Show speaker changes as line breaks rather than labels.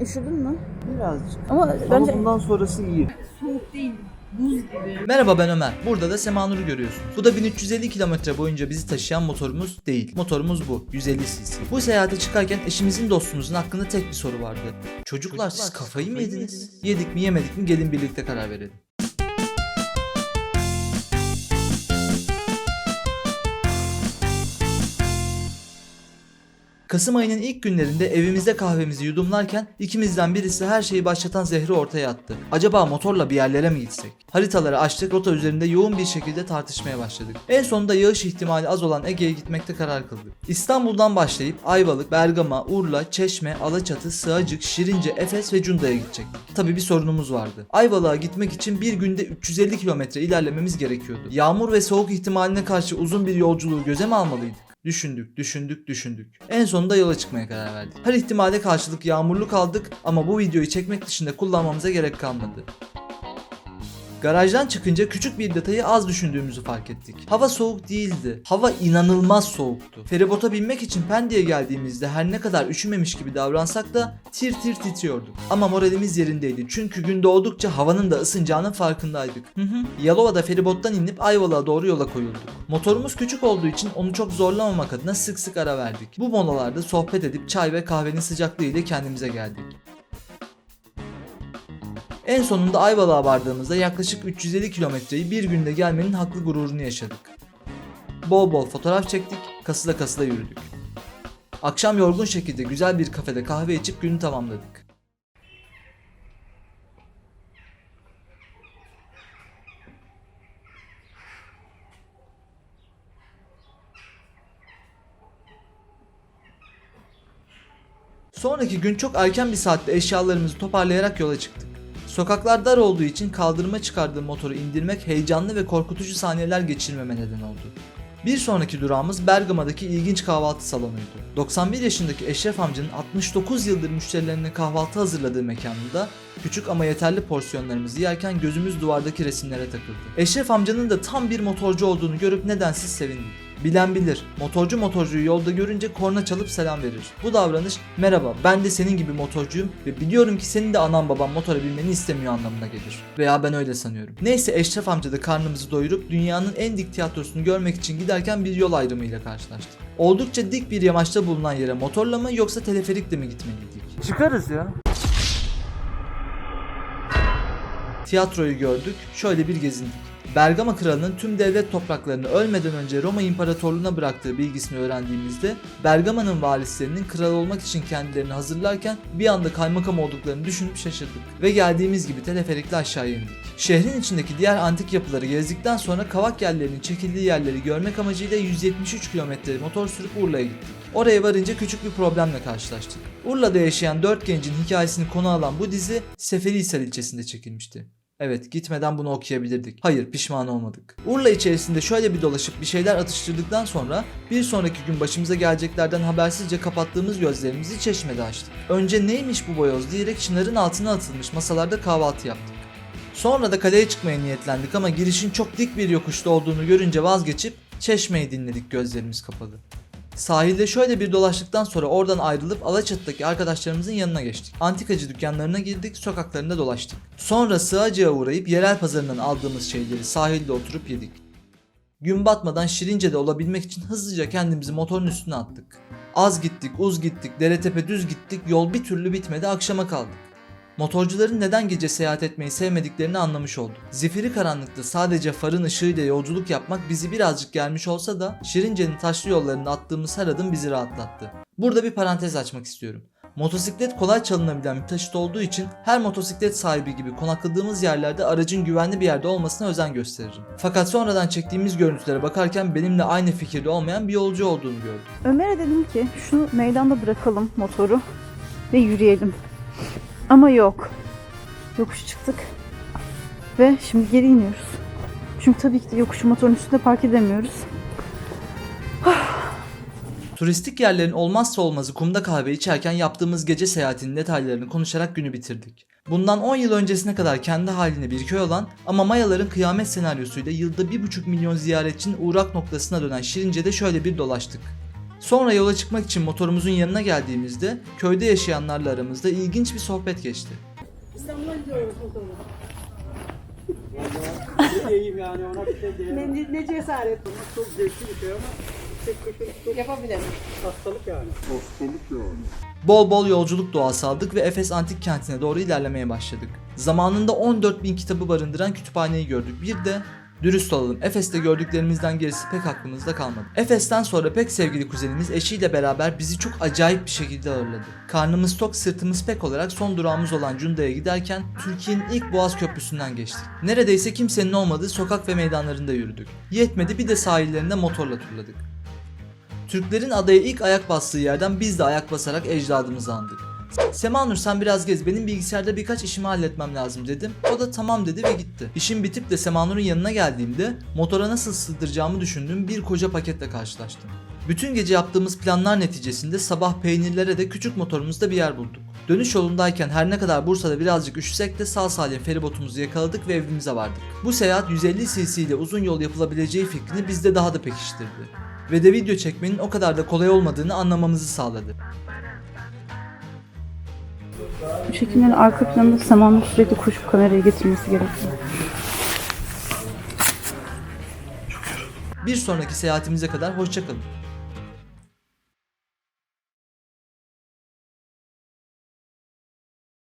Üşüdün mü?
Birazcık.
Ama
Ama
bence
bundan sonrası iyi.
soğuk değil. Buz gibi.
Merhaba ben Ömer. Burada da Semanur'u görüyorsunuz. Bu da 1350 kilometre boyunca bizi taşıyan motorumuz değil. Motorumuz bu. 150 cc. Bu seyahate çıkarken eşimizin dostumuzun hakkında tek bir soru vardı. Çocuklar siz kafayı mı yediniz? Yedik mi yemedik mi gelin birlikte karar verelim. Kasım ayının ilk günlerinde evimizde kahvemizi yudumlarken ikimizden birisi her şeyi başlatan zehri ortaya attı. Acaba motorla bir yerlere mi gitsek? Haritaları açtık, rota üzerinde yoğun bir şekilde tartışmaya başladık. En sonunda yağış ihtimali az olan Ege'ye gitmekte karar kıldık. İstanbul'dan başlayıp Ayvalık, Bergama, Urla, Çeşme, Alaçatı, Sığacık, Şirince, Efes ve Cunda'ya gidecektik. Tabi bir sorunumuz vardı. Ayvalık'a gitmek için bir günde 350 kilometre ilerlememiz gerekiyordu. Yağmur ve soğuk ihtimaline karşı uzun bir yolculuğu göze mi almalıydık? Düşündük, düşündük, düşündük. En sonunda yola çıkmaya karar verdik. Her ihtimale karşılık yağmurlu kaldık ama bu videoyu çekmek dışında kullanmamıza gerek kalmadı. Garajdan çıkınca küçük bir detayı az düşündüğümüzü fark ettik. Hava soğuk değildi. Hava inanılmaz soğuktu. Feribota binmek için Pendik'e geldiğimizde her ne kadar üşümemiş gibi davransak da tir tir titriyorduk. Ama moralimiz yerindeydi. Çünkü gün doğdukça havanın da ısınacağının farkındaydık. Hı hı. Yalova'da feribottan inip Ayvalık'a doğru yola koyulduk. Motorumuz küçük olduğu için onu çok zorlamamak adına sık sık ara verdik. Bu molalarda sohbet edip çay ve kahvenin sıcaklığı ile kendimize geldik. En sonunda Ayvalık'a vardığımızda yaklaşık 350 kilometreyi bir günde gelmenin haklı gururunu yaşadık. Bol bol fotoğraf çektik, kasıla kasıla yürüdük. Akşam yorgun şekilde güzel bir kafede kahve içip günü tamamladık. Sonraki gün çok erken bir saatte eşyalarımızı toparlayarak yola çıktık. Sokaklar dar olduğu için kaldırıma çıkardığım motoru indirmek heyecanlı ve korkutucu saniyeler geçirmeme neden oldu. Bir sonraki durağımız Bergama'daki ilginç kahvaltı salonuydu. 91 yaşındaki Eşref amcanın 69 yıldır müşterilerine kahvaltı hazırladığı mekanda küçük ama yeterli porsiyonlarımızı yerken gözümüz duvardaki resimlere takıldı. Eşref amcanın da tam bir motorcu olduğunu görüp nedensiz sevindik. Bilen bilir. Motorcu motorcuyu yolda görünce korna çalıp selam verir. Bu davranış merhaba ben de senin gibi motorcuyum ve biliyorum ki senin de anan baban motora binmeni istemiyor anlamına gelir. Veya ben öyle sanıyorum. Neyse Eşref amca da karnımızı doyurup dünyanın en dik tiyatrosunu görmek için giderken bir yol ayrımıyla karşılaştık. Oldukça dik bir yamaçta bulunan yere motorla mı yoksa teleferikle mi gitmeliydik?
Çıkarız ya.
Tiyatroyu gördük, şöyle bir gezindik. Bergama kralının tüm devlet topraklarını ölmeden önce Roma İmparatorluğu'na bıraktığı bilgisini öğrendiğimizde Bergama'nın valislerinin kral olmak için kendilerini hazırlarken bir anda kaymakam olduklarını düşünüp şaşırdık. Ve geldiğimiz gibi teleferikle aşağıya indik. Şehrin içindeki diğer antik yapıları gezdikten sonra kavak yerlerinin çekildiği yerleri görmek amacıyla 173 kilometre motor sürüp Urla'ya gittik. Oraya varınca küçük bir problemle karşılaştık. Urla'da yaşayan 4 gencin hikayesini konu alan bu dizi Seferihisar ilçesinde çekilmişti. Evet gitmeden bunu okuyabilirdik. Hayır pişman olmadık. Urla içerisinde şöyle bir dolaşıp bir şeyler atıştırdıktan sonra bir sonraki gün başımıza geleceklerden habersizce kapattığımız gözlerimizi çeşmede açtık. Önce neymiş bu boyoz diyerek çınarın altına atılmış masalarda kahvaltı yaptık. Sonra da kaleye çıkmaya niyetlendik ama girişin çok dik bir yokuşta olduğunu görünce vazgeçip çeşmeyi dinledik gözlerimiz kapalı. Sahilde şöyle bir dolaştıktan sonra oradan ayrılıp Alaçatı'daki arkadaşlarımızın yanına geçtik. Antikacı dükkanlarına girdik, sokaklarında dolaştık. Sonra Sığacı'ya uğrayıp yerel pazarından aldığımız şeyleri sahilde oturup yedik. Gün batmadan Şirince'de olabilmek için hızlıca kendimizi motorun üstüne attık. Az gittik, uz gittik, dere tepe düz gittik, yol bir türlü bitmedi, akşama kaldık. Motorcuların neden gece seyahat etmeyi sevmediklerini anlamış olduk. Zifiri karanlıkta sadece farın ışığıyla yolculuk yapmak bizi birazcık gelmiş olsa da Şirince'nin taşlı yollarında attığımız her adım bizi rahatlattı. Burada bir parantez açmak istiyorum. Motosiklet kolay çalınabilen bir taşıt olduğu için her motosiklet sahibi gibi konakladığımız yerlerde aracın güvenli bir yerde olmasına özen gösteririm. Fakat sonradan çektiğimiz görüntülere bakarken benimle aynı fikirde olmayan bir yolcu olduğunu gördüm.
Ömer'e dedim ki şu meydanda bırakalım motoru ve yürüyelim. Ama yok. Yokuş çıktık. Ve şimdi geri iniyoruz. Çünkü tabii ki de yokuşu motorun üstünde park edemiyoruz.
Turistik yerlerin olmazsa olmazı kumda kahve içerken yaptığımız gece seyahatinin detaylarını konuşarak günü bitirdik. Bundan 10 yıl öncesine kadar kendi haline bir köy olan ama Mayaların kıyamet senaryosuyla yılda 1,5 milyon ziyaretçinin uğrak noktasına dönen Şirince'de şöyle bir dolaştık. Sonra yola çıkmak için motorumuzun yanına geldiğimizde köyde yaşayanlarla aramızda ilginç bir sohbet geçti.
İstanbul'a gidiyoruz motorla.
Ne diyeyim yani ona bir şey diyemem.
Ne, ne cesaret.
Çok zevkli bir şey ama
Yapabilirim.
hastalık yani.
Bol bol yolculuk doğası aldık ve Efes Antik Kenti'ne doğru ilerlemeye başladık. Zamanında 14 bin kitabı barındıran kütüphaneyi gördük. Bir de Dürüst olalım Efes'te gördüklerimizden gerisi pek aklımızda kalmadı. Efes'ten sonra pek sevgili kuzenimiz eşiyle beraber bizi çok acayip bir şekilde ağırladı. Karnımız tok sırtımız pek olarak son durağımız olan Cunda'ya giderken Türkiye'nin ilk Boğaz Köprüsü'nden geçtik. Neredeyse kimsenin olmadığı sokak ve meydanlarında yürüdük. Yetmedi bir de sahillerinde motorla turladık. Türklerin adaya ilk ayak bastığı yerden biz de ayak basarak ecdadımızı andık. Semanur sen biraz gez benim bilgisayarda birkaç işimi halletmem lazım dedim. O da tamam dedi ve gitti. İşim bitip de Semanur'un yanına geldiğimde motora nasıl sığdıracağımı düşündüğüm bir koca paketle karşılaştım. Bütün gece yaptığımız planlar neticesinde sabah peynirlere de küçük motorumuzda bir yer bulduk. Dönüş yolundayken her ne kadar Bursa'da birazcık üşüsek de sağ salim feribotumuzu yakaladık ve evimize vardık. Bu seyahat 150 cc ile uzun yol yapılabileceği fikrini bizde daha da pekiştirdi. Ve de video çekmenin o kadar da kolay olmadığını anlamamızı sağladı.
Bu çekimlerin arka planında Seman'ın sürekli koşup kamerayı getirmesi gerekiyor.
Bir sonraki seyahatimize kadar hoşçakalın.